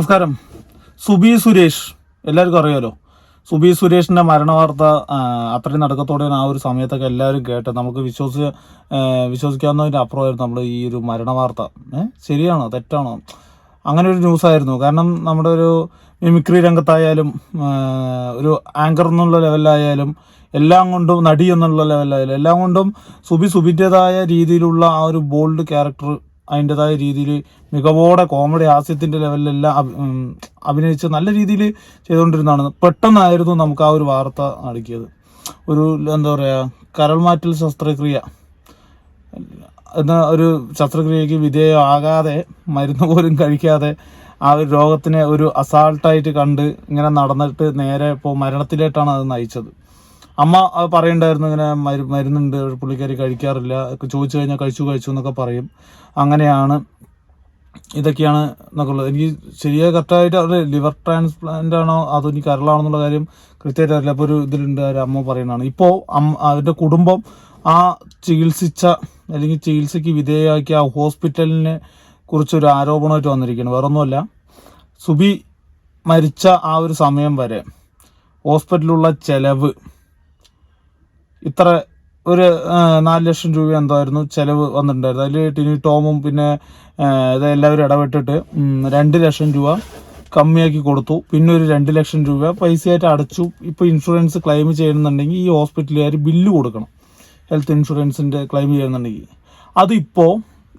നമസ്കാരം. സുബി സുരേഷ് എല്ലാവർക്കും അറിയാലോ? സുബി സുരേഷിന്റെ മരണ വാർത്ത അത്രയും നടക്കത്തോടെ ആ ഒരു സമയത്തൊക്കെ എല്ലാവരും കേട്ട് നമുക്ക് വിശ്വസിച്ച് വിശ്വസിക്കാവുന്നതിന്റെ അപ്പുറമായിരുന്നു നമ്മൾ ഈ ഒരു മരണ വാർത്ത ശരിയാണോ? തെറ്റാണോ? അങ്ങനെ ഒരു ന്യൂസ് ആയിരുന്നു കാരണം നമ്മുടെ ഒരു മിമിക്രി രംഗത്തായാലും ഒരു ആങ്കർ എന്നുള്ള ലെവലിലായാലും എല്ലാം കൊണ്ടും നടി എന്നുള്ള ലെവലിലായാലും എല്ലാം കൊണ്ടും സുബി സുബിന്റെതായ രീതിയിലുള്ള ആ ഒരു ബോൾഡ് ക്യാരക്ടർ അതിന്റെതായ രീതിയിൽ മികവോടെ കോമഡി ഹാസ്യത്തിന്റെ ലെവലിലെല്ലാം അഭിനയിച്ച് നല്ല രീതിയിൽ ചെയ്തുകൊണ്ടിരുന്നതാണ്. പെട്ടെന്നായിരുന്നു നമുക്ക് ആ ഒരു വാർത്ത അടുക്കിയത്. ഒരു എന്താ പറയുക കരൾമാറ്റൽ ശസ്ത്രക്രിയ. എന്ന ഒരു ശസ്ത്രക്രിയക്ക് വിധേയമാകാതെ മരുന്ന് പോലും കഴിക്കാതെ ആ ഒരു രോഗത്തിനെ ഒരു അസാൾട്ടായിട്ട് കണ്ട് ഇങ്ങനെ നടന്നിട്ട് നേരെ ഇപ്പോൾ മരണത്തിലേട്ടാണ് അത് നയിച്ചത്. അമ്മ പറയുണ്ടായിരുന്നു ഇങ്ങനെ മരു മരുന്നുണ്ട് പുള്ളിക്കാരി കഴിക്കാറില്ല ചോദിച്ചു കഴിഞ്ഞാൽ കഴിച്ചു കഴിച്ചു എന്നൊക്കെ പറയും. അങ്ങനെയാണ് ഇതൊക്കെയാണ് എന്നൊക്കെ ഉള്ളത്. എനിക്ക് ശരിയായ കറക്റ്റായിട്ട് അവർ ലിവർ ട്രാൻസ്പ്ലാന്റ് ആണോ അതോ ഇനി കരളാണെന്നുള്ള കാര്യം കൃത്യമായിട്ട് അറിയില്ല. അപ്പോൾ ഒരു ഇതിലുണ്ട് അവർ അമ്മ പറയുന്നതാണ്. ഇപ്പോൾ അമ്മ അവരുടെ കുടുംബം ആ ചികിത്സിച്ച അല്ലെങ്കിൽ ചികിത്സയ്ക്ക് വിധേയമാക്കിയ ആ ഹോസ്പിറ്റലിനെ കുറിച്ചൊരു ആരോപണമായിട്ട് വന്നിരിക്കുകയാണ്. വേറൊന്നുമല്ല. സുബി മരിച്ച ആ ഒരു സമയം വരെ ഹോസ്പിറ്റലിലുള്ള ചെലവ് ഇത്ര ഒരു നാല് ലക്ഷം രൂപ എന്തായിരുന്നു ചിലവ് വന്നിട്ടുണ്ടായിരുന്നു. അതിൽ ടിനി ടോമും പിന്നെ ഇത് എല്ലാവരും ഇടപെട്ടിട്ട് രണ്ട് ലക്ഷം രൂപ കമ്മിയാക്കി കൊടുത്തു. പിന്നെ ഒരു രണ്ട് ലക്ഷം രൂപ പൈസയായിട്ട് അടച്ചു. ഇപ്പോൾ ഇൻഷുറൻസ് ക്ലെയിം ചെയ്യുന്നുണ്ടെങ്കിൽ ഈ ഹോസ്പിറ്റലുകാർ ബില്ല് കൊടുക്കണം. ഹെൽത്ത് ഇൻഷുറൻസിന്റെ ക്ലെയിം ചെയ്യുന്നുണ്ടെങ്കിൽ. അതിപ്പോൾ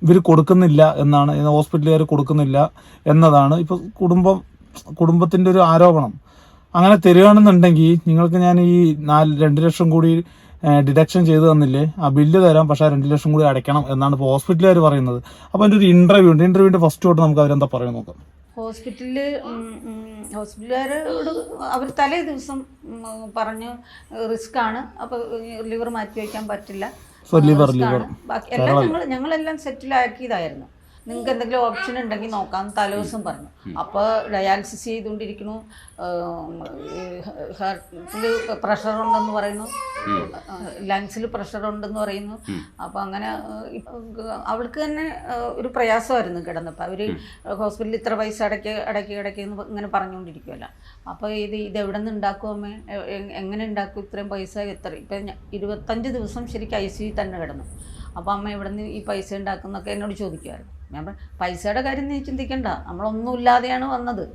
ഇവർ കൊടുക്കുന്നില്ല എന്നാണ് ഹോസ്പിറ്റലുകാർ കൊടുക്കുന്നില്ല എന്നതാണ് ഇപ്പോൾ കുടുംബം കുടുംബത്തിന്റെ ഒരു ആരോപണം. അങ്ങനെ തരികയാണെന്നുണ്ടെങ്കിൽ നിങ്ങൾക്ക് ഞാൻ ഈ നാല് രണ്ട് ലക്ഷം കൂടി ഡിഡക്ഷൻ ചെയ്തു തന്നില്ലേ? ആ ബില്ല് തരാം പക്ഷേ രണ്ട് ലക്ഷം കൂടി അടയ്ക്കണം എന്നാണ് ഇപ്പോൾ ഹോസ്പിറ്റലുകാർ പറയുന്നത്. അപ്പോൾ അതിന്റെ ഒരു ഇന്റർവ്യൂ ഉണ്ട്. ഇന്റർവ്യൂവിന്റെ ഫസ്റ്റ് തൊട്ട് നമുക്ക് അവരെന്താ പറയുന്നത് നോക്കാം. ഹോസ്പിറ്റലിൽ ഹോസ്പിറ്റലുകാരോട് അവർ തലേ ദിവസം പറഞ്ഞു റിസ്ക് ആണ്. അപ്പോൾ ലിവർ മാറ്റി വയ്ക്കാൻ പറ്റില്ല. ബാക്കി എല്ലാം ഞങ്ങൾ ഞങ്ങളെല്ലാം സെറ്റിലാക്കിയതായിരുന്നു നിങ്ങൾക്ക് എന്തെങ്കിലും ഓപ്ഷൻ ഉണ്ടെങ്കിൽ നോക്കാം തലേദിവസം പറഞ്ഞു. അപ്പോൾ ഡയാലിസിസ് ചെയ്തുകൊണ്ടിരിക്കുന്നു. ഹാർട്ടിൽ പ്രഷർ ഉണ്ടെന്ന് പറയുന്നു. ലങ്സിൽ പ്രഷർ ഉണ്ടെന്ന് പറയുന്നു. അപ്പോൾ അങ്ങനെ അവൾക്ക് തന്നെ ഒരു പ്രയാസമായിരുന്നു കിടന്നപ്പോൾ. അവർ ഹോസ്പിറ്റലിൽ ഇത്ര പൈസ അടയ്ക്ക് അടയ്ക്ക് അടയ്ക്ക് എന്ന് ഇങ്ങനെ പറഞ്ഞുകൊണ്ടിരിക്കുമല്ലോ അപ്പോൾ ഇത് ഇത് എവിടെ നിന്ന് ഉണ്ടാക്കും അമ്മേ എങ്ങനെ ഉണ്ടാക്കും ഇത്രയും പൈസ? എത്ര? ഇപ്പം ഇരുപത്തഞ്ച് ദിവസം ശരിക്കും ഐ സി തന്നെ കിടന്നു. അപ്പോൾ അമ്മ എവിടെ നിന്ന് ഈ പൈസ ഉണ്ടാക്കുന്നൊക്കെ എന്നോട് ചോദിക്കുമായിരുന്നു ഞാൻ പൈസയുടെ കാര്യം നീ ചിന്തിക്കണ്ട. നമ്മളൊന്നും ഇല്ലാതെയാണ് വന്നത്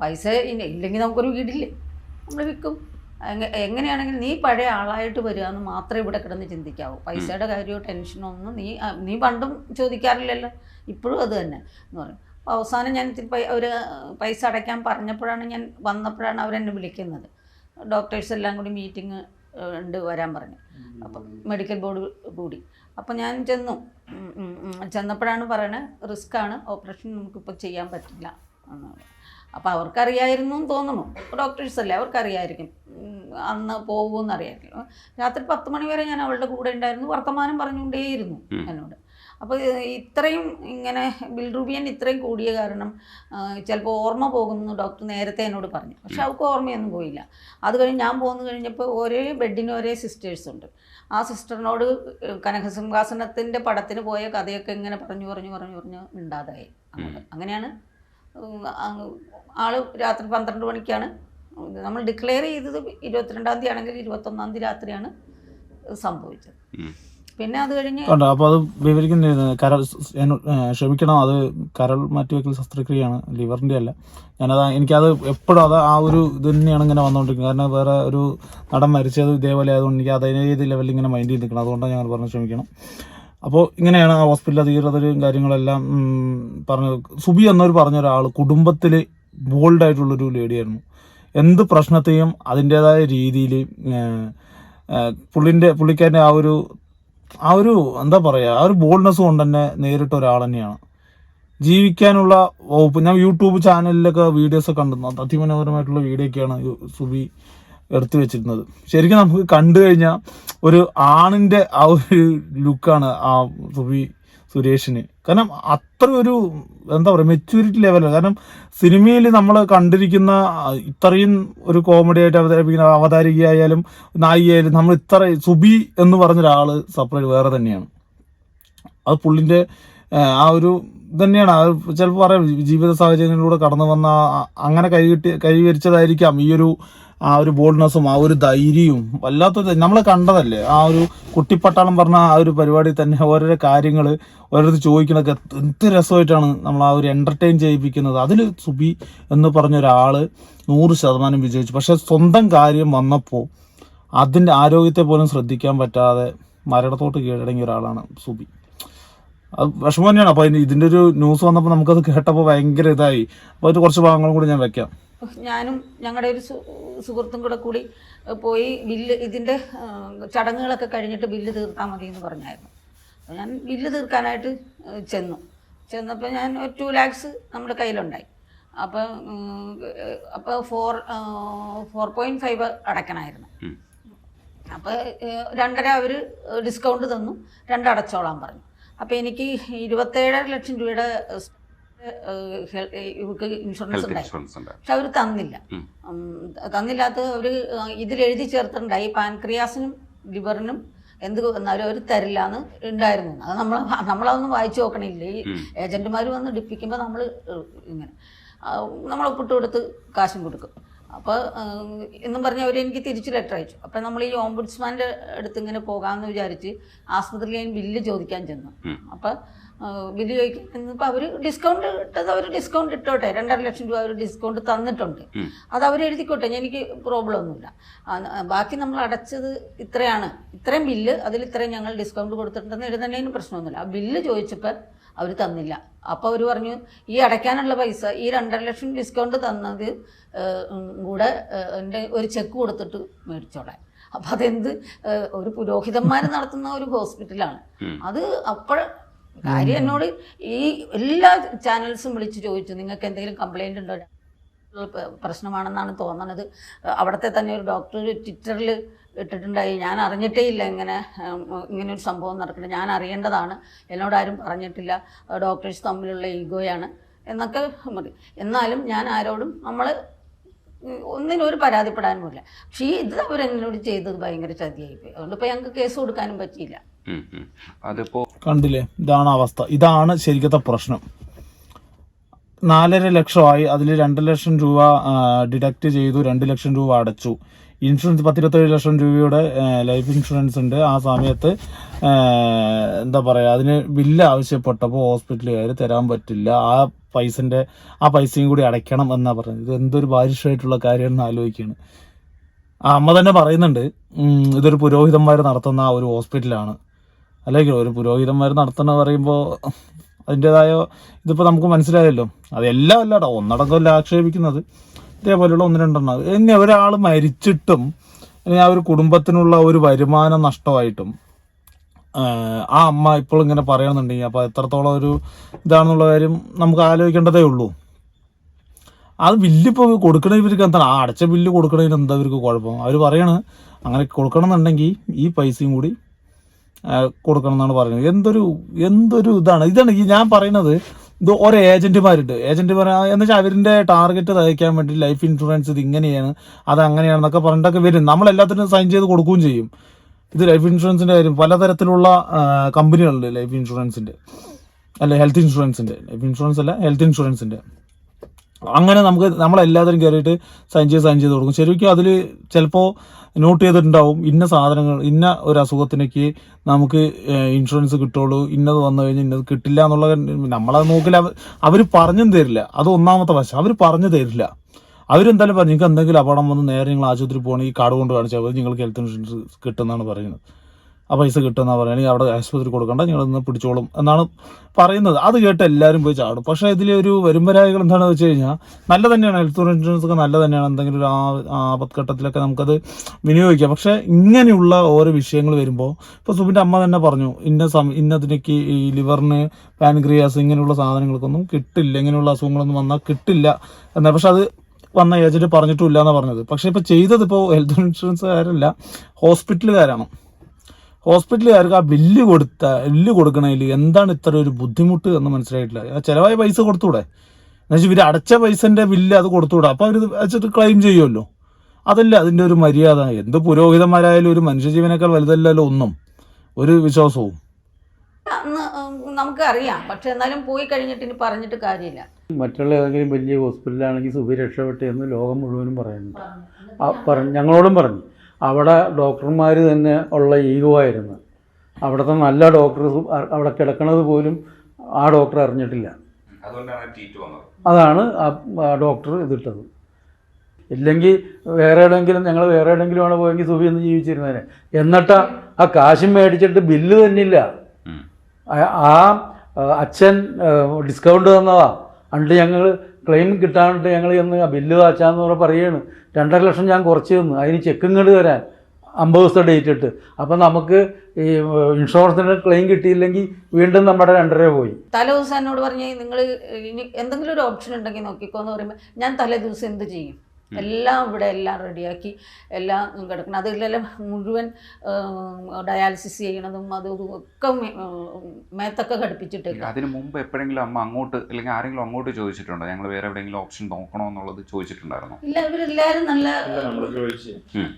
പൈസ ഇല്ലെങ്കിൽ നമുക്കൊരു വീടില്ലേ? നമ്മൾ വിൽക്കും. എങ്ങ- എങ്ങനെയാണെങ്കിൽ നീ പഴയ ആളായിട്ട് വരിക എന്ന് മാത്രമേ ഇവിടെ കിടന്ന് ചിന്തിക്കാവൂ. പൈസയുടെ കാര്യമോ ടെൻഷനോ ഒന്നും നീ നീ പണ്ടും ചോദിക്കാറില്ലല്ലോ. ഇപ്പോഴും അത് തന്നെ എന്ന് പറയും. അപ്പോൾ അവസാനം ഞാൻ ഒരു പൈസ അടയ്ക്കാൻ പറഞ്ഞപ്പോഴാണ് ഞാൻ വന്നപ്പോഴാണ് അവരെന്നെ വിളിക്കുന്നത്. ഡോക്ടേഴ്സ് എല്ലാം കൂടി മീറ്റിംഗ് ഉണ്ട് വരാൻ പറഞ്ഞു. അപ്പം മെഡിക്കൽ ബോർഡ് കൂടി. അപ്പം ഞാൻ ചെന്നു. ചെന്നപ്പോഴാണ് പറയണത് റിസ്ക് ആണ് ഓപ്പറേഷൻ നമുക്കിപ്പോൾ ചെയ്യാൻ പറ്റില്ല. എന്നാണ്. അപ്പോൾ അവർക്കറിയായിരുന്നു എന്ന് തോന്നുന്നു. ഡോക്ടേഴ്സ് അല്ലേ അവർക്കറിയായിരിക്കും. അന്ന് പോകുമെന്ന് അറിയാമായിരിക്കും രാത്രി പത്ത് മണി വരെ ഞാൻ അവളുടെ കൂടെ ഉണ്ടായിരുന്നു. വർത്തമാനം പറഞ്ഞുകൊണ്ടേയിരുന്നു എന്നോട്. അപ്പോൾ ഇത്രയും ഇങ്ങനെ ബിൽറൂബിയൻ ഇത്രയും കൂടിയ കാരണം ചിലപ്പോൾ ഓർമ്മ പോകുമെന്ന് ഡോക്ടർ നേരത്തെ എന്നോട് പറഞ്ഞു. പക്ഷെ അവൾക്ക് ഓർമ്മയൊന്നും പോയില്ല. അത് കഴിഞ്ഞ് ഞാൻ പോന്നു കഴിഞ്ഞപ്പോൾ ഒരേ ബെഡിന് ഒരേ സിസ്റ്റേഴ്സ് ഉണ്ട്. ആ സിസ്റ്ററിനോട് കനകസിംഹാസനത്തിന്റെ പടത്തിന് പോയ കഥയൊക്കെ ഇങ്ങനെ പറഞ്ഞു പറഞ്ഞു പറഞ്ഞു പറഞ്ഞു മിണ്ടാതായി അങ്ങനെയാണ് ആൾ രാത്രി പന്ത്രണ്ട് മണിക്കാണ്. നമ്മൾ ഡിക്ലെയർ ചെയ്തത് ഇരുപത്തിരണ്ടാം തീയതി ആണെങ്കിൽ ഇരുപത്തൊന്നാം തീയതി രാത്രിയാണ് സംഭവിച്ചത്. പിന്നെ അത് കഴിഞ്ഞ് കണ്ടോ അപ്പോൾ അത് വിവരിക്കുന്ന കരൾ ക്ഷമിക്കണം അത് കരൾ മാറ്റിവെക്കൽ ശസ്ത്രക്രിയയാണ് ലിവറിന്റെ അല്ല. ഞാനത് എനിക്കത് എപ്പോഴും അത് ആ ഒരു ഇത് തന്നെയാണ് ഇങ്ങനെ വന്നുകൊണ്ടിരിക്കുന്നത് കാരണം വേറെ ഒരു നടൻ മരിച്ചത് ഇതേപോലെ ആയതുകൊണ്ട് എനിക്ക് അതേ രീതി ലെവലിൽ ഇങ്ങനെ മൈൻഡ് ചെയ്ത് നിൽക്കണം അതുകൊണ്ടാണ് ഞങ്ങൾ പറഞ്ഞു ക്ഷമിക്കണം. അപ്പോൾ ഇങ്ങനെയാണ് ആ ഹോസ്പിറ്റൽ അധികൃതരും കാര്യങ്ങളെല്ലാം ഉം, പറഞ്ഞു സുബി എന്നൊരു പറഞ്ഞ ഒരാൾ കുടുംബത്തിൽ ബോൾഡായിട്ടുള്ളൊരു ലേഡിയായിരുന്നു. എന്ത് പ്രശ്നത്തെയും അതിന്റേതായ രീതിയിൽ പുള്ളിന്റെ പുള്ളിക്കാരന്റെ ആ ഒരു ആ ഒരു എന്താ പറയുക ആ ഒരു ബോൾഡ്നെസ് കൊണ്ട് തന്നെ നേരിട്ട ഒരാൾ തന്നെയാണ്. ജീവിക്കാനുള്ള വകുപ്പ് ഞാൻ യൂട്യൂബ് ചാനലിലൊക്കെ വീഡിയോസ് ഒക്കെ കണ്ടു അതിമനോഹരമായിട്ടുള്ള വീഡിയോ ഒക്കെയാണ് സുബി എടുത്തു വെച്ചിരുന്നത്. ശരിക്കും നമുക്ക് കണ്ടു കഴിഞ്ഞാൽ ഒരു ആണിന്റെ ആ ഒരു ലുക്കാണ് ആ സുബി സുരേഷിന്. കാരണം അത്ര ഒരു എന്താ പറയുക മെച്യൂരിറ്റി ലെവലാണ് കാരണം സിനിമയിൽ നമ്മൾ കണ്ടിരിക്കുന്ന ഇത്രയും ഒരു കോമഡി ആയിട്ട് അവതരിപ്പിക്കുന്ന അവതാരികയായാലും നായികയായാലും നമ്മൾ ഇത്ര സുബി എന്ന് പറഞ്ഞ ഒരാൾ സെപ്പറേറ്റ് വേറെ തന്നെയാണ്. അത് പുള്ളിന്റെ ആ ഒരു തന്നെയാണ്. അത് ചിലപ്പോൾ പറയാം ജീവിത സാഹചര്യങ്ങളിലൂടെ കടന്നു വന്ന അങ്ങനെ കൈകിട്ടി കൈവരിച്ചതായിരിക്കാം ഈ ഒരു ആ ഒരു ബോൾഡ്നെസ്സും ആ ഒരു ധൈര്യവും വല്ലാത്ത നമ്മൾ കണ്ടതല്ലേ? ആ ഒരു കുട്ടിപ്പട്ടാളം പറഞ്ഞ ആ ഒരു പരിപാടി തന്നെ ഓരോരോ കാര്യങ്ങൾ ഓരോരുത്തർ ചോദിക്കണൊക്കെ എന്ത് രസമായിട്ടാണ് നമ്മൾ ആ ഒരു എന്റർടൈൻ ചെയ്യിപ്പിക്കുന്നത്. അതിൽ സുബി എന്ന് പറഞ്ഞ ഒരാൾ നൂറ് ശതമാനം വിജയിച്ചു. പക്ഷെ സ്വന്തം കാര്യം വന്നപ്പോൾ അതിന്റെ ആരോഗ്യത്തെ പോലും ശ്രദ്ധിക്കാൻ പറ്റാതെ മരണത്തോട്ട് കീഴടങ്ങിയ ഒരാളാണ് സുബി. അത് വിഷമം തന്നെയാണ്. അപ്പോൾ ഇതിന്റെ ഒരു ന്യൂസ് വന്നപ്പോൾ നമുക്കത് കേട്ടപ്പോൾ ഭയങ്കര ഇതായി. അപ്പോൾ അത് കുറച്ച് ഭാഗങ്ങളും കൂടി ഞാൻ വെക്കാം. ഞാനും ഞങ്ങളുടെ ഒരു സുഹൃത്തും കൂടെ കൂടി പോയി ബില്ല് ഇതിന്റെ ചടങ്ങുകളൊക്കെ കഴിഞ്ഞിട്ട് ബില്ല് തീർത്താൽ മതി എന്ന് പറഞ്ഞായിരുന്നു. അപ്പോൾ ഞാൻ ബില്ല് തീർക്കാനായിട്ട് ചെന്നു. ചെന്നപ്പോൾ ഞാൻ ഒരു ടു ലാക്സ് നമ്മുടെ കയ്യിലുണ്ടായി. അപ്പോൾ അപ്പോൾ ഫോർ ഫോർ പോയിന്റ് ഫൈവ് അടയ്ക്കണമായിരുന്നു അപ്പോൾ രണ്ടര അവർ ഡിസ്കൗണ്ട് തന്നു. രണ്ടടച്ചോളാൻ പറഞ്ഞു. അപ്പോൾ എനിക്ക് ഇരുപത്തേഴര ലക്ഷം രൂപയുടെ ഇവർക്ക് ഇൻഷുറൻസ് ഉണ്ടായിരുന്നു ഉണ്ട് പക്ഷെ അവർ തന്നില്ല. തന്നില്ലാത്ത അവർ ഇതിലെഴുതി ചേർത്തിട്ടുണ്ടായി. പാൻക്രിയാസിനും ലിവറിനും എന്ത് എന്നാലും അവർ തരില്ല എന്ന് ഉണ്ടായിരുന്നു. അത് നമ്മൾ നമ്മളതൊന്നും വായിച്ചു നോക്കണില്ല. ഈ ഏജന്റുമാർ വന്ന് ഡിപ്പിക്കുമ്പോൾ നമ്മൾ ഇങ്ങനെ നമ്മൾ ഒപ്പിട്ട് കൊടുത്ത് കാശും കൊടുക്കും. അപ്പോൾ എന്നും പറഞ്ഞ് അവർ എനിക്ക് തിരിച്ച് ലെറ്റർ അയച്ചു. അപ്പോൾ നമ്മൾ ഈ ഓംബുഡ്സ്മാന്റെ അടുത്ത് ഇങ്ങനെ പോകാമെന്ന് വിചാരിച്ച് ആസ്പത്രിയിൽ ഞാൻ ബില്ല് ചോദിക്കാൻ ചെന്നു. അപ്പൊ അപ്പോൾ ബില്ല് അവർ ഡിസ്കൗണ്ട് ഇട്ടത് അവർ ഡിസ്കൗണ്ട് ഇട്ടോട്ടെ. രണ്ടര ലക്ഷം രൂപ അവർ ഡിസ്കൗണ്ട് തന്നിട്ടുണ്ട്. അത് അവർ എഴുതിക്കോട്ടെ. എനിക്ക് പ്രോബ്ലം ഒന്നുമില്ല. ബാക്കി നമ്മൾ അടച്ചത് ഇത്രയാണ്. ഇത്രയും ബില്ല് അതിൽ ഇത്രയും ഞങ്ങൾ ഡിസ്കൗണ്ട് കൊടുത്തിട്ടുണ്ടെന്ന് എഴുതുന്നതിന് പ്രശ്നമൊന്നുമില്ല. ആ ബില്ല് ചോദിച്ചപ്പോൾ അവർ തന്നില്ല. അപ്പോൾ അവർ പറഞ്ഞു ഈ അടയ്ക്കാനുള്ള പൈസ ഈ രണ്ടര ലക്ഷം ഡിസ്കൗണ്ട് തന്നത് കൂടെ എന്റെ ഒരു ചെക്ക് കൊടുത്തിട്ട് മേടിച്ചോളാൻ. അപ്പോൾ അതെന്ത് ഒരു പുരോഹിതന്മാർ നടത്തുന്ന ഒരു ഹോസ്പിറ്റലാണ് അത് അപ്പോൾ കാര്യം എന്നോട് ഈ എല്ലാ ചാനൽസും വിളിച്ച് ചോദിച്ചു നിങ്ങൾക്ക് എന്തെങ്കിലും കംപ്ലൈന്റ് ഉണ്ടോ? പ്രശ്നമാണെന്നാണ് തോന്നണത്. അവിടുത്തെ തന്നെ ഒരു ഡോക്ടർ ട്വിറ്ററിൽ ഇട്ടിട്ടുണ്ടായി. ഞാൻ അറിഞ്ഞിട്ടേ ഇല്ല ഇങ്ങനെ ഇങ്ങനെ ഒരു സംഭവം നടക്കുന്നത് ഞാൻ അറിയേണ്ടതാണ്. എന്നോട് ആരും പറഞ്ഞിട്ടില്ല. ഡോക്ടേഴ്സ് തമ്മിലുള്ള ഈഗോയാണ്. എന്നൊക്കെ മതി. എന്നാലും ഞാൻ ആരോടും നമ്മൾ ഒന്നിനും ഒരു പരാതിപ്പെടാനുമില്ല പക്ഷേ ഈ ഇത് അവരെന്നോട് ചെയ്തത് ഭയങ്കര ചതിയായിപ്പോയി അതുകൊണ്ട് ഇപ്പോൾ ഞങ്ങൾക്ക് കേസ് കൊടുക്കാനും പറ്റിയില്ല. അതിപ്പോ കണ്ടില്ലേ? ഇതാണ് അവസ്ഥ. ഇതാണ് ശരിക്കത്തെ പ്രശ്നം. നാലര ലക്ഷമായി അതിൽ രണ്ട് ലക്ഷം രൂപ ഡിഡക്റ്റ് ചെയ്തു രണ്ട് ലക്ഷം രൂപ അടച്ചു. ഇൻഷുറൻസ് പത്തിരുപത്തേഴ് ലക്ഷം രൂപയുടെ ലൈഫ് ഇൻഷുറൻസ് ഉണ്ട്. ആ സമയത്ത് എന്താ പറയുക അതിന് ബില്ല് ആവശ്യപ്പെട്ടപ്പോൾ ഹോസ്പിറ്റലുകാർ തരാൻ പറ്റില്ല. ആ പൈസന്റെ ആ പൈസയും കൂടി അടയ്ക്കണം എന്നാണ് പറഞ്ഞത്. ഇത് എന്തൊരു ബാരിഷായിട്ടുള്ള കാര്യമെന്ന് ആലോചിക്കുകയാണ്. ആ അമ്മ തന്നെ പറയുന്നുണ്ട് ഇതൊരു പുരോഹിതന്മാർ നടത്തുന്ന ഒരു ഹോസ്പിറ്റലാണ്. അല്ലെങ്കിൽ ഒരു പുരോഹിതന്മാർ നടത്തണ പറയുമ്പോൾ അതിന്റെതായ ഇതിപ്പോൾ നമുക്ക് മനസ്സിലായല്ലോ. അതെല്ലാം അല്ലാട്ടോ ഒന്നടങ്കമല്ല ആക്ഷേപിക്കുന്നത്. ഇതേപോലെയുള്ള ഒന്ന് രണ്ടെണ്ണം. ഇനി ഒരാൾ മരിച്ചിട്ടും അല്ലെങ്കിൽ ആ ഒരു കുടുംബത്തിനുള്ള ഒരു വരുമാനം നഷ്ടമായിട്ടും ആ അമ്മ ഇപ്പോൾ ഇങ്ങനെ പറയണമെന്നുണ്ടെങ്കിൽ അപ്പോൾ എത്രത്തോളം ഒരു ഇതാണെന്നുള്ള കാര്യം നമുക്ക് ആലോചിക്കേണ്ടതേ ഉള്ളൂ. അത് ബില്ലിപ്പോൾ കൊടുക്കണ ഇവർക്ക് എന്താണ്? ആ അടച്ച ബില്ല് കൊടുക്കണതിന് എന്താ ഇവർക്ക് കുഴപ്പം? അവർ പറയണ അങ്ങനെ കൊടുക്കണം എന്നുണ്ടെങ്കിൽ ഈ പൈസയും കൂടി കൊടുക്കണം എന്നാണ് പറയുന്നത്. എന്തൊരു എന്തൊരു ഇതാണ്? ഇതാണ് ഈ ഞാൻ പറയുന്നത് ഇത് ഓരോ ഏജന്റുമാരുണ്ട്. ഏജന്റുമാർ എന്ന് വെച്ചാൽ അവരിന്റെ ടാർഗറ്റ് തയ്ക്കാൻ വേണ്ടി ലൈഫ് ഇൻഷുറൻസ് ഇത് ഇങ്ങനെയാണ് അത് അങ്ങനെയാണെന്നൊക്കെ പറഞ്ഞിട്ടൊക്കെ വരും. നമ്മളെല്ലാത്തിനും സൈൻ ചെയ്ത് കൊടുക്കുകയും ചെയ്യും. ഇത് ലൈഫ് ഇൻഷുറൻസിന്റെ കാര്യം പലതരത്തിലുള്ള കമ്പനികളുണ്ട് ലൈഫ് ഇൻഷുറൻസിന്റെ അല്ല ഹെൽത്ത് ഇൻഷുറൻസിന്റെ ലൈഫ് ഇൻഷുറൻസ് അല്ല ഹെൽത്ത് ഇൻഷുറൻസിന്റെ അങ്ങനെ നമുക്ക് നമ്മളെല്ലാത്തിനും കയറിയിട്ട് സൈൻ ചെയ്ത് സൈൻ ചെയ്ത് കൊടുക്കും. ശരിക്കും അതിൽ ചിലപ്പോൾ നോട്ട് ചെയ്തിട്ടുണ്ടാവും ഇന്ന സാധനങ്ങൾ ഇന്ന ഒരു അസുഖത്തിനേക്ക് നമുക്ക് ഇൻഷുറൻസ് കിട്ടുള്ളൂ ഇന്നത് വന്നു കഴിഞ്ഞാൽ ഇന്നത് കിട്ടില്ല എന്നുള്ള നമ്മളത് നോക്കില്ല. അവർ പറഞ്ഞും തരില്ല. അത് ഒന്നാമത്തെ വശം. അവർ പറഞ്ഞു തരില്ല. അവരെന്തായാലും പറഞ്ഞു നിങ്ങൾക്ക് എന്തെങ്കിലും അപകടം വന്ന് നേരെ നിങ്ങൾ ആശുപത്രി പോകണമെങ്കിൽ കാർഡ് കൊണ്ട് കാണിച്ചാൽ മതി നിങ്ങൾക്ക് ഹെൽത്ത് ഇൻഷുറൻസ് കിട്ടുമെന്നാണ് പറയുന്നത്. ആ പൈസ കിട്ടുമെന്നാണ് പറയുന്നത്. അവിടെ ആശുപത്രി കൊടുക്കണ്ട നിങ്ങൾ ഇന്ന് പിടിച്ചോളും എന്നാണ് പറയുന്നത്. അത് കേട്ട് എല്ലാവരും പോയി ചാടും. പക്ഷേ ഇതിലൊരു വരുമ്പരായകൾ എന്താണെന്ന് വെച്ച് കഴിഞ്ഞാൽ നല്ല തന്നെയാണ് ഹെൽത്ത് ഇൻഷുറൻസ് ഒക്കെ നല്ല തന്നെയാണ്. എന്തെങ്കിലും ഒരു ആപത്ഘട്ടത്തിലൊക്കെ നമുക്കത് വിനിയോഗിക്കാം. പക്ഷേ ഇങ്ങനെയുള്ള ഓരോ വിഷയങ്ങൾ വരുമ്പോൾ ഇപ്പോൾ സുബിന്റെ അമ്മ തന്നെ പറഞ്ഞു ഇന്ന സം ഇന്നതിനേക്ക് ഈ ലിവറിന് പാൻക്രിയാസ് ഇങ്ങനെയുള്ള സാധനങ്ങൾക്കൊന്നും കിട്ടില്ല ഇങ്ങനെയുള്ള അസുഖങ്ങളൊന്നും വന്നാൽ കിട്ടില്ല എന്നാൽ പക്ഷെ അത് വന്ന ഏജന്റ് പറഞ്ഞിട്ടും ഇല്ലാന്ന് പറഞ്ഞത്. പക്ഷെ ഇപ്പോൾ ചെയ്തത് ഇപ്പോ ഹെൽത്ത് ഇൻഷുറൻസുകാരല്ല ഹോസ്പിറ്റലുകാരാണ്. ഹോസ്പിറ്റലുകാർക്ക് ആ ബില്ല് കൊടുത്ത ബില്ല് കൊടുക്കണതിൽ എന്താണ് ഇത്ര ഒരു ബുദ്ധിമുട്ട് എന്ന് മനസ്സിലായിട്ടില്ല. ആ ചിലവായ പൈസ കൊടുത്തൂടെ? എന്നുവെച്ചാൽ ഇവർ അടച്ച പൈസന്റെ ബില്ല് അത് കൊടുത്തൂടെ? അപ്പോൾ അവർ വെച്ചിട്ട് ക്ലെയിം ചെയ്യുമല്ലോ. അതല്ല അതിന്റെ ഒരു മര്യാദ. എന്ത് പുരോഹിതന്മാരായാലും ഒരു മനുഷ്യജീവനേക്കാൾ വലുതല്ലല്ലോ ഒന്നും. ഒരു വിശ്വാസവും. നമുക്കറിയാം. പക്ഷെ എന്നാലും പോയി കഴിഞ്ഞിട്ട് ഇനി പറഞ്ഞിട്ട് കാര്യമില്ല. മറ്റുള്ള ഏതെങ്കിലും വലിയ ഹോസ്പിറ്റലാണെങ്കിൽ സുബി രക്ഷപ്പെട്ടു എന്ന് ലോകം മുഴുവനും പറയുന്നുണ്ട് ആ പറഞ്ഞു. ഞങ്ങളോടും പറഞ്ഞു. അവിടെ ഡോക്ടർമാർ തന്നെ ഉള്ള ഈഗോ ആയിരുന്നു. അവിടുത്തെ നല്ല ഡോക്ടർ അവിടെ കിടക്കണത് പോലും ആ ഡോക്ടർ അറിഞ്ഞിട്ടില്ല. അതുകൊണ്ടാണ് ട്രീറ്റ് വന്നത്. അതാണ് ആ ഡോക്ടർ ഇതിട്ടത്. ഇല്ലെങ്കിൽ വേറെ എവിടെയെങ്കിലും ഞങ്ങൾ വേറെ എവിടെയെങ്കിലും ആണ് പോയെങ്കിൽ സുബി എന്ന് ജീവിച്ചിരുന്നേനെ. എന്നിട്ട് ആ കാശും മേടിച്ചിട്ട് ബില്ല് തന്നില്ല. ആ- അച്ഛൻ ഡിസ്കൗണ്ട് തന്നതാ. അണ്ട് ഞങ്ങൾ ക്ലെയിം കിട്ടാണ്ട് ഞങ്ങൾ ചെന്ന് ബില്ല് വാച്ചാന്ന് പറഞ്ഞ് പറയാണ്. രണ്ടര ലക്ഷം ഞാൻ കുറച്ച് തന്നു അതിന് ചെക്ക് ഇങ്ങോട്ട് തരാൻ. അമ്പത് ദിവസത്തെ ഡേറ്റ് ഇട്ട്. അപ്പം നമുക്ക് ഈ ഇൻഷുറൻസിന് ക്ലെയിം കിട്ടിയില്ലെങ്കിൽ വീണ്ടും നമ്മുടെ രണ്ടര പോയി. തലേ ദിവസം എന്നോട് പറഞ്ഞ് നിങ്ങൾ ഇനി എന്തെങ്കിലും ഒരു ഓപ്ഷൻ ഉണ്ടെങ്കിൽ നോക്കിക്കോ എന്ന് പറയുമ്പോൾ ഞാൻ തലേ ദിവസം എന്ത് ചെയ്യും? എല്ലാം ഇവിടെ എല്ലാം റെഡിയാക്കി എല്ലാം കിടക്കണം. അതിലെല്ലാം മുഴുവൻ ഡയാലിസിസ് ചെയ്യണതും അതും ഒക്കെ മേത്തൊക്കെ ഘടിപ്പിച്ചിട്ടില്ല അതിന് മുമ്പ് എപ്പോഴെങ്കിലും അമ്മ അങ്ങോട്ട് അല്ലെങ്കിൽ ആരെങ്കിലും അങ്ങോട്ട് ചോദിച്ചിട്ടുണ്ടോ? ഞങ്ങൾ വേറെ എവിടെയെങ്കിലും ഓപ്ഷൻ നോക്കണോ എന്നുള്ളത് ചോദിച്ചിട്ടുണ്ടായിരുന്നോ? ഇല്ല ഇവരെല്ലാവരും നല്ല നമ്മൾ ചോദിച്ചു.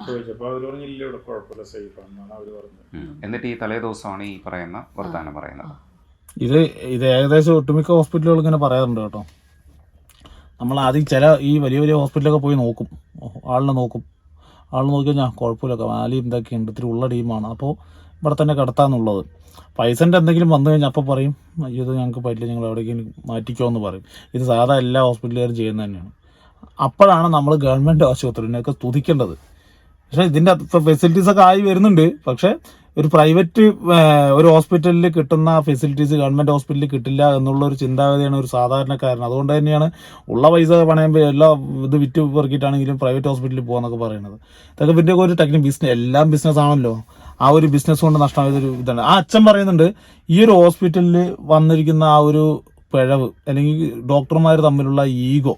ചോദിച്ചപ്പോൾ അവർ പറഞ്ഞു ഇല്ല ഇവിടെ കുഴപ്പമില്ല സേഫ് ആണെന്നാണ് അവർ പറഞ്ഞത്. ഉം. എന്നിട്ട് ഈ തലേ ദിവസമാണ് ഈ പറയുന്ന വർത്താനം പറയുന്നത്. ഇത് ഇത് ഏകദേശം ഒട്ടുമിക്ക ഹോസ്പിറ്റലുകൾ ഇങ്ങനെ പറയാറുണ്ട് കേട്ടോ. നമ്മൾ ആദ്യം ചില ഈ വലിയ വലിയ ഹോസ്പിറ്റലൊക്കെ പോയി നോക്കും. ആളിനെ നോക്കും. ആൾ നോക്കി കഴിഞ്ഞാൽ കുഴപ്പമില്ല വാലി എന്തൊക്കെയുണ്ട്? ഇത്തിരി ഉള്ള ടീമാണ്. അപ്പോൾ ഇവിടെ തന്നെ കിടത്താന്നുള്ളത്. പൈസന്റെ എന്തെങ്കിലും വന്നു കഴിഞ്ഞാൽ അപ്പോൾ പറയും ഇത് ഞങ്ങൾക്ക് പറ്റില്ല. ഞങ്ങൾ എവിടേക്കെങ്കിലും മാറ്റിക്കോ എന്ന് പറയും. ഇത് സാധാ എല്ലാ ഹോസ്പിറ്റലുകാരും ചെയ്യുന്ന തന്നെയാണ്. അപ്പോഴാണ് നമ്മൾ ഗവൺമെന്റ് ആശുപത്രിനെയൊക്കെ സ്തുതിക്കേണ്ടത്. പക്ഷേ ഇതിന്റെ ഫെസിലിറ്റീസൊക്കെ ആയി വരുന്നുണ്ട്. പക്ഷേ ഒരു പ്രൈവറ്റ് ഒരു ഹോസ്പിറ്റലിൽ കിട്ടുന്ന ഫെസിലിറ്റീസ് ഗവൺമെന്റ് ഹോസ്പിറ്റലിൽ കിട്ടില്ല എന്നുള്ള ഒരു ചിന്താഗതിയാണ് ഒരു സാധാരണക്കാരൻ. അതുകൊണ്ട് തന്നെയാണ് ഉള്ള പൈസ പണയുമ്പോൾ എല്ലാ ഇത് വിറ്റ് പെറുക്കിയിട്ടാണെങ്കിലും പ്രൈവറ്റ് ഹോസ്പിറ്റലിൽ പോകാന്നൊക്കെ പറയുന്നത്. ഇതൊക്കെ പിന്നെ ഒരു ടെക്നിക് ബിസിനസ് എല്ലാം ബിസിനസ് ആണല്ലോ. ആ ഒരു ബിസിനസ് കൊണ്ട് നഷ്ടമായതൊരു ഇതാണ്. ആ അച്ഛൻ പറയുന്നുണ്ട് ഈ ഒരു ഹോസ്പിറ്റലിൽ വന്നിരിക്കുന്ന ആ ഒരു പിഴവ് അല്ലെങ്കിൽ ഡോക്ടർമാർ തമ്മിലുള്ള ഈഗോ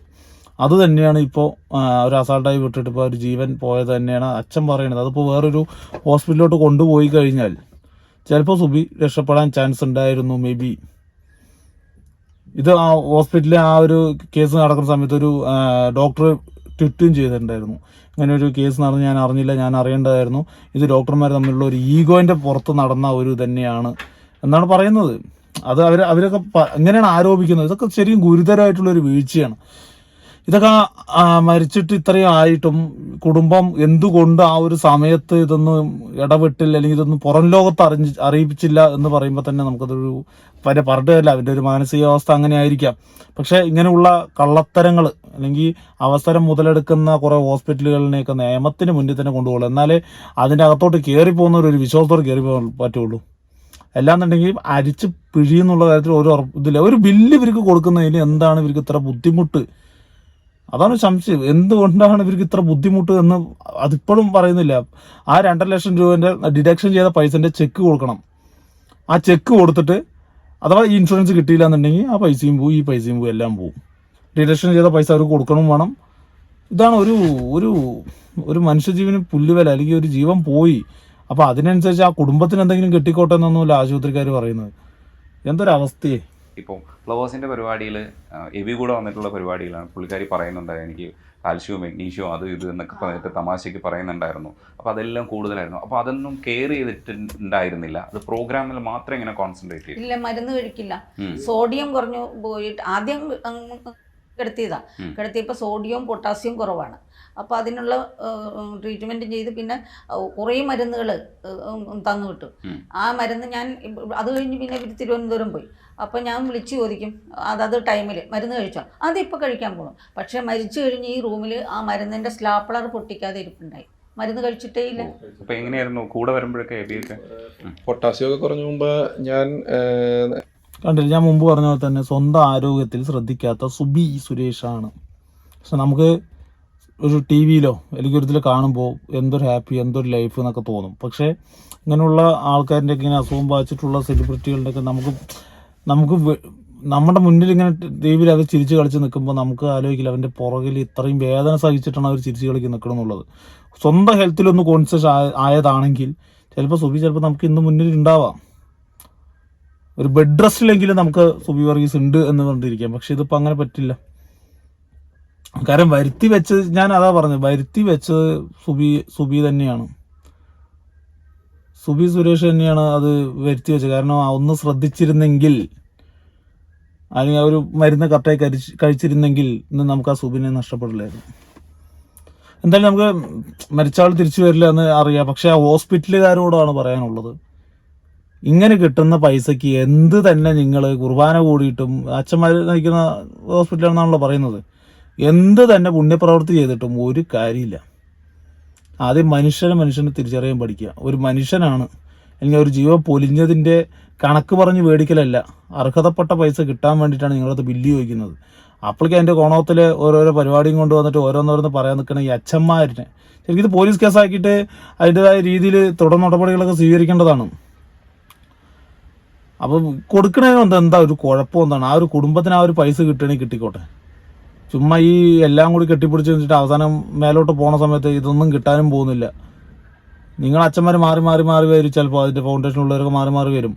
അത് തന്നെയാണ് ഇപ്പോൾ ഒരു അസാൾട്ടായി വിട്ടിട്ട് ഇപ്പോൾ ഒരു ജീവൻ പോയത് തന്നെയാണ് അച്ഛൻ പറയുന്നത്. അതിപ്പോൾ വേറൊരു ഹോസ്പിറ്റലിലോട്ട് കൊണ്ടുപോയി കഴിഞ്ഞാൽ ചിലപ്പോൾ സുബി രക്ഷപ്പെടാൻ ചാൻസ് ഉണ്ടായിരുന്നു മേ ബി ഇത് ആ ഹോസ്പിറ്റലിൽ ആ ഒരു കേസ് നടക്കുന്ന സമയത്ത് ഒരു ഡോക്ടർ ട്വിറ്റും ചെയ്തിട്ടുണ്ടായിരുന്നു. ഇങ്ങനെ ഒരു കേസ് നടന്ന് ഞാൻ അറിഞ്ഞില്ല ഞാൻ അറിയേണ്ടതായിരുന്നു. ഇത് ഡോക്ടർമാർ തമ്മിലുള്ള ഒരു ഈഗോന്റെ പുറത്ത് നടന്ന ഒരു തന്നെയാണ് എന്നാണ് പറയുന്നത്. അത് അവർ അവരൊക്കെ എങ്ങനെയാണ് ആരോപിക്കുന്നത്. ഇതൊക്കെ ശരിക്കും ഗുരുതരമായിട്ടുള്ള ഒരു വീഴ്ചയാണ്. ഇതൊക്കെ മരിച്ചിട്ട് ഇത്രയും ആയിട്ടും കുടുംബം എന്തുകൊണ്ട് ആ ഒരു സമയത്ത് ഇതൊന്നും ഇടപെട്ടില്ല അല്ലെങ്കിൽ ഇതൊന്നും പുറം ലോകത്ത് അറിഞ്ഞ് അറിയിപ്പിച്ചില്ല എന്ന് പറയുമ്പോൾ തന്നെ നമുക്കതൊരു വരെ പറഞ്ഞില്ല അവന്റെ ഒരു മാനസികാവസ്ഥ അങ്ങനെ ആയിരിക്കാം പക്ഷേ ഇങ്ങനെയുള്ള കള്ളത്തരങ്ങൾ അല്ലെങ്കിൽ അവസരം മുതലെടുക്കുന്ന കുറേ ഹോസ്പിറ്റലുകളിനെയൊക്കെ നിയമത്തിന് മുന്നിൽ തന്നെ കൊണ്ടുപോകുള്ളൂ എന്നാലേ അതിന്റെ അകത്തോട്ട് കയറി പോകുന്നവർ ഒരു വിശ്വാസത്തോട് കയറി പോകാൻ പറ്റുള്ളൂ. അല്ലാന്നുണ്ടെങ്കിൽ അരിച്ച് പിഴിയെന്നുള്ള കാര്യത്തിൽ ഒരു ഇതില്ല. ഒരു ബില്ല് ഇവർക്ക് കൊടുക്കുന്നതിന് എന്താണ് ഇവർക്ക് ഇത്ര ബുദ്ധിമുട്ട്? അതാണ് സംശയം എന്തുകൊണ്ടാണ് ഇവർക്ക് ഇത്ര ബുദ്ധിമുട്ട് എന്ന് അതിപ്പോഴും പറയുന്നില്ല. ആ രണ്ടര ലക്ഷം രൂപേന്റെ ഡിഡക്ഷൻ ചെയ്ത പൈസന്റെ ചെക്ക് കൊടുക്കണം. ആ ചെക്ക് കൊടുത്തിട്ട് അഥവാ ഈ ഇൻഷുറൻസ് കിട്ടിയില്ല എന്നുണ്ടെങ്കിൽ ആ പൈസയും പോവും ഈ പൈസയും പോവും എല്ലാം പോവും. ഡിഡക്ഷൻ ചെയ്ത പൈസ അവർക്ക് കൊടുക്കണം വേണം. ഇതാണ് ഒരു ഒരു ഒരു മനുഷ്യജീവന് പുല്ലുവില അല്ലെങ്കിൽ ഒരു ജീവൻ പോയി. അപ്പോൾ അതിനനുസരിച്ച് ആ കുടുംബത്തിന് എന്തെങ്കിലും കെട്ടിക്കോട്ടെ എന്നൊന്നുമില്ല ആശുപത്രിക്കാർ പറയുന്നത്. എന്തൊരവസ്ഥയെ. ഇപ്പോൾ ഫ്ലവേഴ്സിന്റെ പരിപാടിയിൽ എവി കൂടെ വന്നിട്ടുള്ള പരിപാടിയിലാണ് പുള്ളിക്കാരി പറയുന്നുണ്ട് എനിക്ക് കാൽഷ്യവും മെഗ്നീഷ്യവും അത് ഇത് എന്നൊക്കെ പറഞ്ഞിട്ട് തമാശയ്ക്ക് പറയുന്നുണ്ടായിരുന്നു. അപ്പോൾ അതെല്ലാം കൂടുതലായിരുന്നു. അപ്പോൾ അതൊന്നും കെയർ ചെയ്തിട്ടുണ്ടായിരുന്നില്ല. അത് പ്രോഗ്രാമിൽ മാത്രം ഇങ്ങനെ കോൺസെൻട്രേറ്റ് ചെയ്തു. ഇല്ല മരുന്ന് കഴിക്കില്ല. സോഡിയം കുറഞ്ഞു പോയിട്ട് ആദ്യം അങ്ങ് കിടത്തിയതാ. ഉം. കിടത്തിയപ്പോൾ സോഡിയവും പൊട്ടാസ്യവും കുറവാണ്. അപ്പോൾ അതിനുള്ള ട്രീറ്റ്മെന്റ് ചെയ്ത് പിന്നെ കുറേ മരുന്നുകൾ തന്നു വിട്ടു ആ മരുന്ന് ഞാൻ അത് കഴിഞ്ഞ് പിന്നെ ഇവർ തിരുവനന്തപുരം പോയി. അപ്പോൾ ഞാൻ വിളിച്ച് ചോദിക്കും അതത് ടൈമിൽ മരുന്ന് കഴിച്ചോ? അതിപ്പോൾ കഴിക്കാൻ പോകും പക്ഷേ മരിച്ചു കഴിഞ്ഞ് ഈ റൂമിൽ ആ മരുന്നിന്റെ സ്ലാപ്പളർ പൊട്ടിക്കാതെ ഇരിപ്പുണ്ടായി. മരുന്ന് കഴിച്ചിട്ടേ ഇല്ല. അപ്പോൾ എങ്ങനെയായിരുന്നു? കൂടെ വരുമ്പോഴൊക്കെ പൊട്ടാസ്യമൊക്കെ പൊട്ടാസ്യം ഒക്കെ കുറഞ്ഞ മുമ്പ് ഞാൻ കണ്ടില്ല? ഞാൻ മുമ്പ് പറഞ്ഞ പോലെ തന്നെ സ്വന്തം ആരോഗ്യത്തിൽ ശ്രദ്ധിക്കാത്ത സുബി സുരേഷാണ്. പക്ഷെ നമുക്ക് ഒരു ടി വിയിലോ അല്ലെങ്കിൽ ഒരു ഇതിൽ കാണുമ്പോൾ എന്തൊരു ഹാപ്പി എന്തൊരു ലൈഫ് എന്നൊക്കെ തോന്നും. പക്ഷേ ഇങ്ങനെയുള്ള ആൾക്കാരിന്റെ ഇങ്ങനെ അസുഖം ബാധിച്ചിട്ടുള്ള സെലിബ്രിറ്റികളുടെയൊക്കെ നമുക്ക് നമുക്ക് നമ്മുടെ മുന്നിൽ ഇങ്ങനെ ടി വിയിൽ അവർ ചിരിച്ച് കളിച്ച് നിൽക്കുമ്പോൾ നമുക്ക് ആലോചിക്കില്ല അവന്റെ പുറകിൽ ഇത്രയും വേദന സഹിച്ചിട്ടാണ് അവർ ചിരിച്ച് കളിക്ക് നിൽക്കണം എന്നുള്ളത്. സ്വന്തം ഹെൽത്തിലൊന്ന് കോൺഷ്യസ് ആയതാണെങ്കിൽ ചിലപ്പോൾ സുബി ചിലപ്പോൾ നമുക്ക് ഇന്ന് മുന്നിൽ ഉണ്ടാവാം. ഒരു ബെഡ് റെസ്റ്റിലെങ്കിലും നമുക്ക് സുബി വർഗീസ് ഉണ്ട് എന്ന് പറഞ്ഞിരിക്കാം. പക്ഷെ ഇതിപ്പോൾ അങ്ങനെ പറ്റില്ല. കാരണം വരുത്തി വെച്ചത് ഞാൻ അതാ പറഞ്ഞത് വരുത്തി വെച്ചത് സുബി സുബി തന്നെയാണ്. സുബി സുരേഷ് തന്നെയാണ് അത് വരുത്തി വെച്ചത്. കാരണം ഒന്ന് ശ്രദ്ധിച്ചിരുന്നെങ്കിൽ അല്ലെങ്കിൽ ആ ഒരു മരുന്ന് കറക്റ്റായി കഴിച്ച് കഴിച്ചിരുന്നെങ്കിൽ ഇന്ന് നമുക്ക് ആ സുബിനെ നഷ്ടപ്പെടില്ലായിരുന്നു. എന്തായാലും നമുക്ക് മരിച്ച ആൾ തിരിച്ചു വരില്ല എന്ന് അറിയാം. പക്ഷെ ആ ഹോസ്പിറ്റലുകാരോടാണ് പറയാനുള്ളത്. ഇങ്ങനെ കിട്ടുന്ന പൈസയ്ക്ക് എന്ത് തന്നെ നിങ്ങൾ കുർബാന കൂടിയിട്ടും അച്ഛന്മാർ നയിക്കുന്ന ഹോസ്പിറ്റലാണെന്നാണല്ലോ പറയുന്നത്. എന്ത് തന്നെ പുണ്യപ്രവൃത്തി ചെയ്തിട്ടും ഒരു കാര്യമില്ല. ആദ്യം മനുഷ്യനെ മനുഷ്യനെ തിരിച്ചറിയാൻ പഠിക്കുക. ഒരു മനുഷ്യനാണ്. അല്ലെങ്കിൽ ഒരു ജീവ പൊലിഞ്ഞതിന്റെ കണക്ക് പറഞ്ഞ് മേടിക്കലല്ല. അർഹതപ്പെട്ട പൈസ കിട്ടാൻ വേണ്ടിയിട്ടാണ് നിങ്ങളത് ബില്ല് ചോദിക്കുന്നത്. അപ്പോഴേക്കും അതിന്റെ കോണത്തിൽ ഓരോരോ പരിപാടിയും കൊണ്ടുവന്നിട്ട് ഓരോന്നോരോന്ന് പറയാൻ നിൽക്കണ ഈ അച്ഛന്മാരിനെ. ശരിക്കും ഇത് പോലീസ് കേസാക്കിയിട്ട് അതിന്റെതായ രീതിയിൽ തുടർ നടപടികളൊക്കെ സ്വീകരിക്കേണ്ടതാണ്. അപ്പോൾ കൊടുക്കണേ എന്താ ഒരു കുഴപ്പം എന്താണ്? ആ ഒരു കുടുംബത്തിന് ആ ഒരു പൈസ കിട്ടണമെങ്കിൽ കിട്ടിക്കോട്ടെ. ചുമ്മാ ഈ എല്ലാം കൂടി കെട്ടിപ്പിടിച്ച് വെച്ചിട്ട് അവസാനം മേലോട്ട് പോണ സമയത്ത് ഇതൊന്നും കിട്ടാനും പോകുന്നില്ല. നിങ്ങൾ അച്ഛന്മാർ മാറി മാറി മാറി വരും ചിലപ്പോൾ ഫൗണ്ടേഷൻ ഫൗണ്ടേഷനുള്ളവരൊക്കെ മാറി മാറി വരും.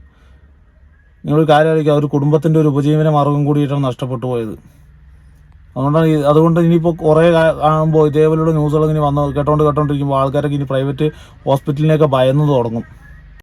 നിങ്ങളൊരു കാര്യം ആ ഒരു കുടുംബത്തിന്റെ ഒരു ഉപജീവന മാർഗം കൂടിയിട്ടാണ് നഷ്ടപ്പെട്ടു പോയത്. അതുകൊണ്ടാണ് അതുകൊണ്ട് ഇനിയിപ്പോൾ കുറേ കാണുമ്പോൾ ഇതേപോലെയുള്ള ന്യൂസുകൾ ഇങ്ങനെ വന്ന് കേട്ടോണ്ട് കേട്ടോണ്ടിരിക്കുമ്പോൾ ആൾക്കാരൊക്കെ ഇനി പ്രൈവറ്റ് ഹോസ്പിറ്റലിനെയൊക്കെ ഭയന്ന് തുടങ്ങും.